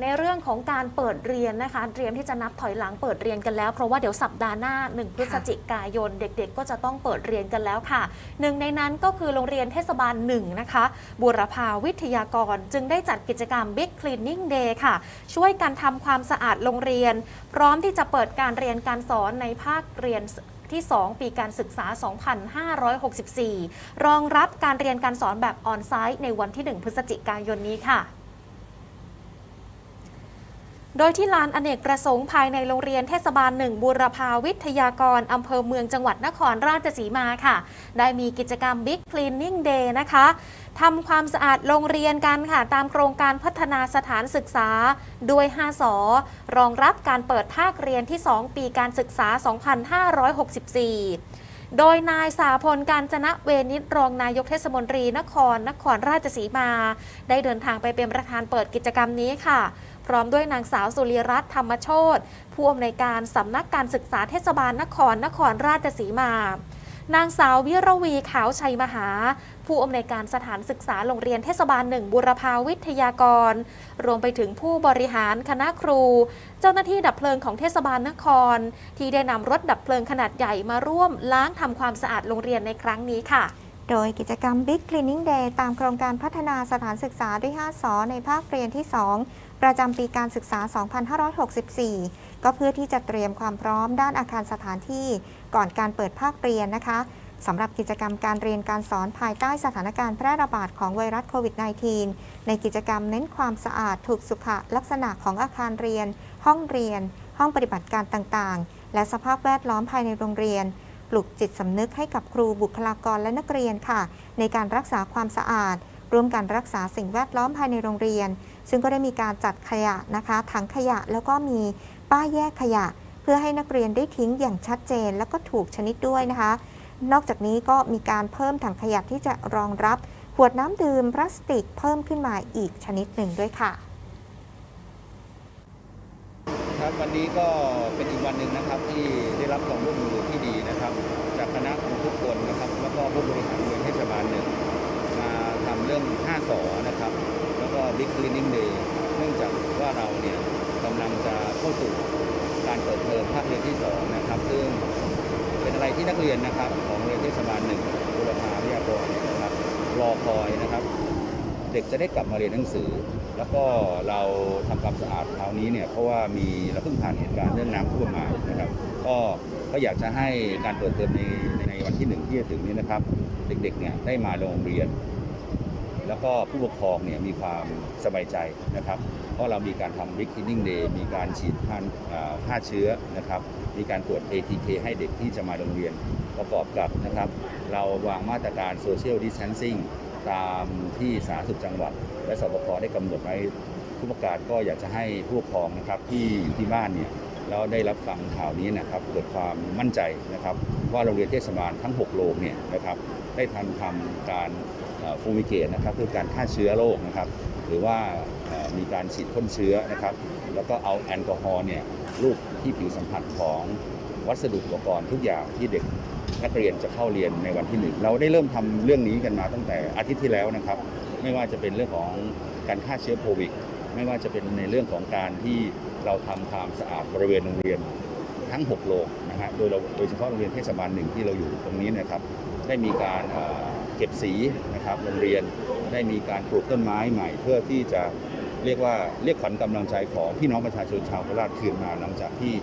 ในเรื่องของการเปิดเรียนนะคะ เตรียมที่จะนับถอยหลังเปิดเรียนกันแล้ว เพราะว่าเดี๋ยวสัปดาห์หน้า 1 พฤศจิกายน เด็ก ๆ ก็จะต้องเปิดเรียนกันแล้วค่ะ หนึ่งในนั้นก็คือโรงเรียนเทศบาลหนึ่งนะคะบุรพาวิทยากรจึงได้จัดกิจกรรม Big Cleaning Day ค่ะ ช่วยกันทำความสะอาดโรงเรียน พร้อมที่จะเปิดการเรียนการสอนในภาคเรียนที่ 2 ปีการศึกษา 2564 รองรับการเรียนการสอนแบบออนไซต์ในวันที่ 1 พฤศจิกายนนี้ค่ะ โดยที่ลานอเนกประสงค์ภายในโรงเรียนเทศบาลหนึ่งบูรพาวิทยากรอำเภอเมืองจังหวัดนครราชสีมาค่ะ ได้มีกิจกรรม Big Cleaning Day นะคะทำความสะอาดโรงเรียนกันค่ะ ตามโครงการพัฒนาสถานศึกษาด้วย 5 สอรองรับการเปิดภาคเรียนที่ 2 ปีการศึกษา 2564โดยนายสาพลการจนะเวนิตรองนายกเทศมนตรีนครนครราชสีมา ได้เดินทางไปเป็นประธานเปิดกิจกรรมนี้ค่ะ พร้อมด้วยนางสาวสุริรัตน์ธรรมโชตผู้อำนวยการสำนักการศึกษาเทศบาลนครนครราชสีมานางสาววิรวีขาวชัยมหา ผู้อำนวยการสถานศึกษาโรงเรียนเทศบาลหนึ่งบุรพาวิทยากร รวมไปถึงผู้บริหารคณะครู เจ้าหน้าที่ดับเพลิงของเทศบาลนคร ที่ได้นำรถดับเพลิงขนาดใหญ่มาร่วมล้างทำความสะอาดโรงเรียนในครั้งนี้ค่ะ โดยกิจกรรม Big Cleaning Day ตามโครงการพัฒนาสถานศึกษาด้วย 5 สอในภาคเรียนที่ 2 ประจำปีการศึกษา 2564 ก็เพื่อที่จะเตรียมความพร้อมด้านอาคารสถานที่ก่อนการเปิดภาคเรียนนะคะสำหรับกิจกรรมการเรียนการสอนภายใต้สถานการณ์แพร่ระบาดของไวรัสโควิด -19 ในกิจกรรมเน้นความสะอาดถูกสุขลักษณะของอาคารเรียน ห้องเรียน ห้องปฏิบัติการต่างๆ และสภาพแวดล้อมภายในโรงเรียน ปลุกจิตสำนึกให้กับครูบุคลากรและนักเรียนค่ะ ในการรักษาความสะอาด ร่วมกันรักษาสิ่งแวดล้อมภายในโรงเรียน ซึ่งก็ได้มีการจัดขยะนะคะถังขยะแล้วก็มีป้ายแยกขยะ เพื่อให้นักเรียนได้ทิ้งอย่างชัดเจน แล้วก็ถูกชนิดด้วยนะคะ นอกจากนี้ก็มีการเพิ่มถังขยะที่จะรองรับขวดน้ำดื่มพลาสติกเพิ่มขึ้นมาอีกชนิดหนึ่งด้วยค่ะครับวันนี้ก็เป็นอีกวันหนึ่งนะครับที่ได้รับความร่วมมือ นะครับ จากคณะครูทุกคนนะครับ แล้วก็ผู้บริหารโรงเรียนเทศบาลหนึ่งมาทำเรื่อง 5สอนะครับ แล้วก็ Big Cleaning Day เนื่องจากว่าเราเนี่ยกำลังจะเข้าสู่การเปิดเทอมภาคเรียนที่สองนะครับ ซึ่งเป็นอะไรที่นักเรียนนะครับของโรงเรียนเทศบาลหนึ่งบุรพาวิทยากรนะครับรอคอยนะครับ เด็กจะได้กลับมาเรียนหนังสือ แล้วก็เราทำความสะอาดคราวนี้เนี่ยเพราะว่ามีเราเพิ่งผ่านเหตุการณ์เรื่องน้ำท่วมมานะครับ ก็ก็อยากจะให้การเปิดเทอมในในวันที่หนึ่งที่จะถึงนี้นะครับ เด็กๆเนี่ยได้มาโรงเรียน แล้วก็ผู้ปกครองเนี่ยมีความสบายใจนะครับ เพราะเรามีการทำ Big Cleaning Day มีการฉีดพ่นอ่าฆ่าเชื้อนะครับ มีการตรวจ ATK ให้เด็กที่จะมาโรงเรียนประกอบกับนะครับ เราวางมาตรการ Social Distancing ตามที่สาธารณสุขจังหวัด และสบคได้กำหนดไว้ผู้ประกาศก็อยากจะให้ผู้ปกครองนะครับที่อยู่ที่บ้านเนี่ยแล้วได้รับฟังข่าวนี้นะครับเกิดความมั่นใจนะครับว่าโรงเรียนเทศบาลทั้ง 6 โรงเนี่ยนะครับได้ทันทำการฟูมิเกตนะครับเพื่อการฆ่าเชื้อโรคนะครับ หรือว่ามีการฉีดพ่นเชื้อนะครับ แล้วก็เอาแอลกอฮอล์เนี่ยลูกที่ผิวสัมผัสของวัสดุอุปกรณ์ทุกอย่างที่เด็ก นักเรียนจะเข้าเรียนในวันที่หนึ่งเราได้เริ่มทำเรื่องนี้กันมาตั้งแต่อาทิตย์ที่แล้วนะครับ ไม่ว่าจะเป็นเรื่องของการฆ่าเชื้อโควิดไม่ว่าจะเป็นในเรื่องของการที่เราทำความสะอาดบริเวณโรงเรียนทั้ง 6 โรงนะฮะโดยเราโดยเฉพาะโรงเรียนเทศบาลหนึ่งที่เราอยู่ตรงนี้นะครับ ได้มีการเอ่อเก็บสีนะครับโรงเรียนได้มีการปลูกต้นไม้ใหม่ เพื่อที่จะเรียกว่าเรียกขวัญกำลังใจของพี่น้องประชาชนชาวโคราชคืนมาหลังจากที่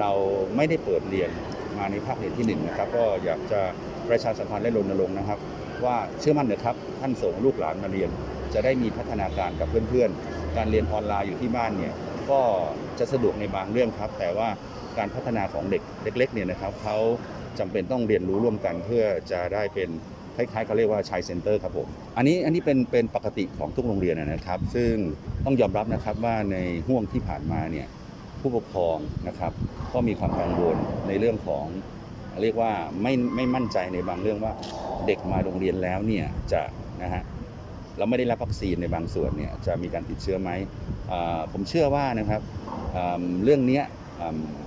เราไม่ได้เปิดเรียน มาในภาคเรียนที่หนึ่งนะครับก็อยากจะประชาสัมพันธ์และรณรงค์นะครับ ว่าเชื่อมั่นนะครับท่านส่งลูกหลานมาเรียน จะได้มีพัฒนาการกับเพื่อนๆ การเรียนออนไลน์อยู่ที่บ้านเนี่ยก็จะสะดวกในบางเรื่องครับ แต่ว่าการพัฒนาของเด็กเล็กๆเนี่ยนะครับเขาจำเป็นต้องเรียนรู้ร่วมกันเพื่อจะได้เป็นคล้ายๆเขาเรียกว่าชายเซ็นเตอร์ครับผมอันนี้อันนี้เป็นเป็นปกติของทุกโรงเรียนนะครับ ซึ่งต้องยอมรับนะครับว่าในห่วงที่ผ่านมาเนี่ย ผู้ปกครองนะครับ ก็มีความกังวลในเรื่องของเรียกว่าไม่ไม่มั่นใจในบางเรื่องว่าเด็กมาโรงเรียนแล้วเนี่ยจะนะฮะเราไม่ได้รับวัคซีนในบางส่วนเนี่ยจะมีการติดเชื้อไหมผมเชื่อว่านะครับเรื่องเนี้ย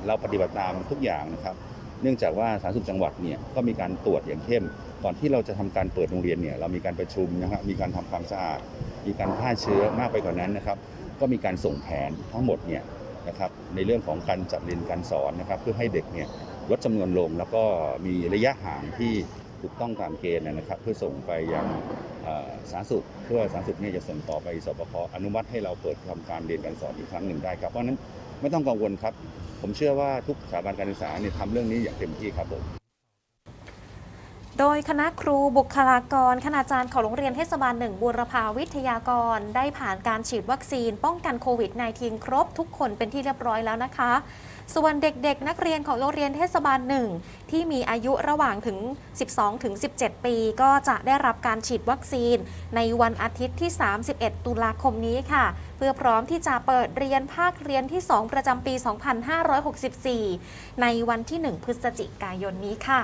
เราปฏิบัติตามทุกอย่างนะครับ เนื่องจากว่าสาธารณสุขจังหวัดเนี่ยก็มีการตรวจอย่างเข้ม ก่อนที่เราจะทำการเปิดโรงเรียนเนี่ยเรามีการประชุมนะครับมีการทำความสะอาด มีการฆ่าเชื้อมากไปกว่านั้นนะครับ ก็มีการส่งแผนทั้งหมดเนี่ย นะครับในเรื่องของการจัดเรียนการสอนนะครับ เพื่อให้เด็กเนี่ยลดจำนวนลงแล้วก็มีระยะห่างที่ถูกต้องตามเกณฑ์นะครับ เพื่อส่งไปยังสาธารณสุขเพื่อสาธารณสุขเนี่ยจะส่งต่อไปสบคอนุมัติให้เราเปิดทำการเรียนการสอนอีกครั้งหนึ่งได้ครับเพราะนั้นไม่ต้องกังวลครับ ผมเชื่อว่าทุกสถาบันการศึกษาเนี่ยทำเรื่องนี้อย่างเต็มที่ครับผม โดยคณะครูบุคลากร คณาจารย์ของโรงเรียนเทศบาลหนึ่งบูรพาวิทยากร ได้ผ่านการฉีดวัคซีน ป้องกันโควิด -19 ครบทุกคนเป็นที่เรียบร้อยแล้วนะคะ ส่วนเด็กๆ นักเรียนของโรงเรียนเทศบาลหนึ่งที่มีอายุระหว่างถึง 12 ถึง 17 ปี ก็จะได้รับการฉีดวัคซีน ในวันอาทิตย์ที่ 31 ตุลาคมนี้ค่ะ เพื่อพร้อมที่จะเปิดเรียนภาคเรียนที่ 2 ประจำปี 2564 ในวันที่ 1 พฤศจิกายนนี้ค่ะ